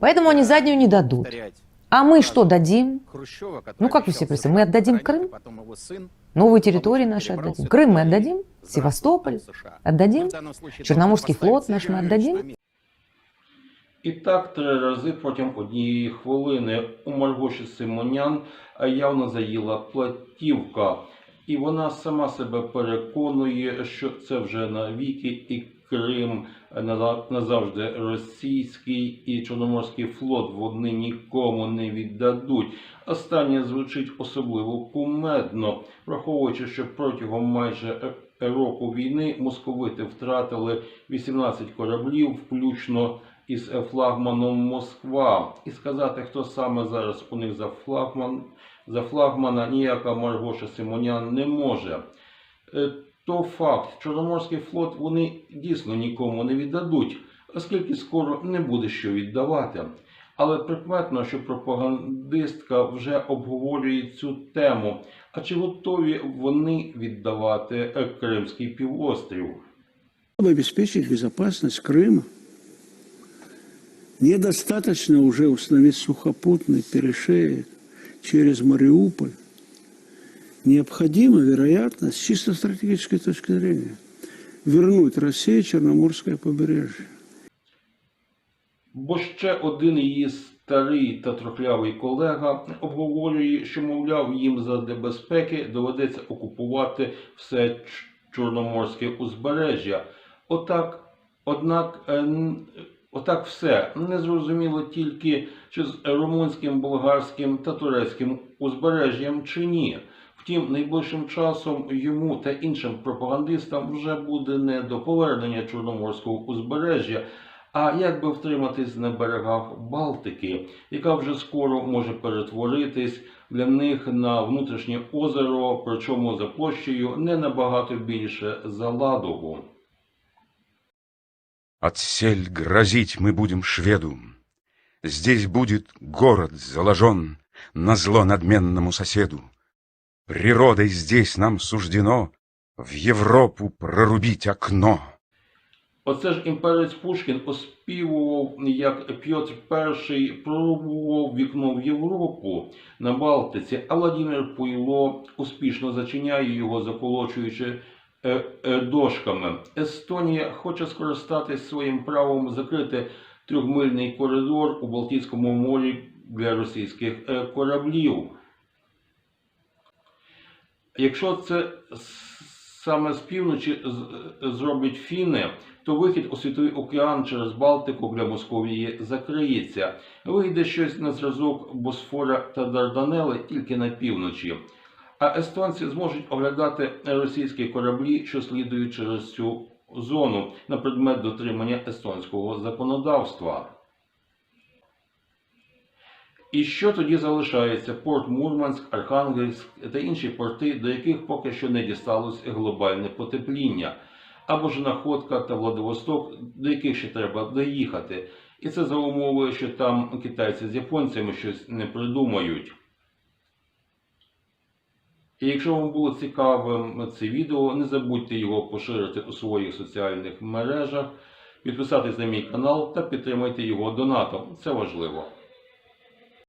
Поэтому они заднюю не дадут. А мы что дадим? Ну как вы себе представляете, мы отдадим Крым? Новые территории наши отдадим. Крым мы отдадим? Севастополь? Отдадим? Черноморский флот наш мы отдадим? І так три рази протягом однієї хвилини у Маргоші Симонян явно заїла платівка. І вона сама себе переконує, що це вже навіки і Крим назавжди російський і Чорноморський флот вони нікому не віддадуть. Останнє звучить особливо кумедно, враховуючи, що протягом майже е- року війни московити втратили 18 кораблів, включно із е, флагманом Москва. І сказати, хто саме зараз у них за флагман, за флагмана ніяка Маргоша Симонян не може Е, То факт, Чорноморський флот вони дійсно нікому не віддадуть, оскільки скоро не буде що віддавати. Але прикметно, що пропагандистка вже обговорює цю тему. А чи готові вони віддавати е, Кримський півострів? Чтобы обеспечить безопасность Крыма, недостаточно уже установить сухопутный перешеек через Мариуполь. Необходимо, вероятно, с чисто стратегической точки зрения, вернуть России Черноморское побережье. Бо ще один її старий та трохлявий колега обговорює, що, мовляв, їм задля безпеки доведеться окупувати все Чорноморське узбережжя. Отак, однак, е, отак все незрозуміло тільки, чи з румунським, болгарським та турецьким узбережжям чи ні. Втім, найближчим часом йому та іншим пропагандистам вже буде не до повернення Чорноморського узбережжя, а як би втриматись на берегах Балтики, яка вже скоро може перетворитись для них на внутрішнє озеро, причому за площею не набагато більше за Ладогу. Отсель грозить мы будем шведу. Здесь будет город заложен на зло надменному соседу. Природой здесь нам суждено в Европу прорубить окно. Оце ж імперець Пушкін оспівував, як Пьотр І прорубував вікно в Європу на Балтиці, а Владимир Пуйло успішно зачиняє його, заколочуючи е, е, дошками. Естонія хоче скористатись своїм правом закрити трьохмильний коридор у Балтійському морі для російських е, кораблів. Якщо це саме з півночі з- зроблять фіни, то вихід у світовий океан через Балтику для Московії закриється. Вийде щось на зразок Босфора та Дарданели тільки на півночі. А естонці зможуть оглядати російські кораблі, що слідують через цю зону на предмет дотримання естонського законодавства. І що тоді залишається? Порт Мурманськ, Архангельськ та інші порти, до яких поки що не дісталось глобальне потепління, або ж Находка та Владивосток, до яких ще треба доїхати. І це за умови, що там китайці з японцями щось не придумають. І якщо вам було цікавим це відео, не забудьте його поширити у своїх соціальних мережах, підписатись на мій канал та підтримайте його донатом. Це важливо.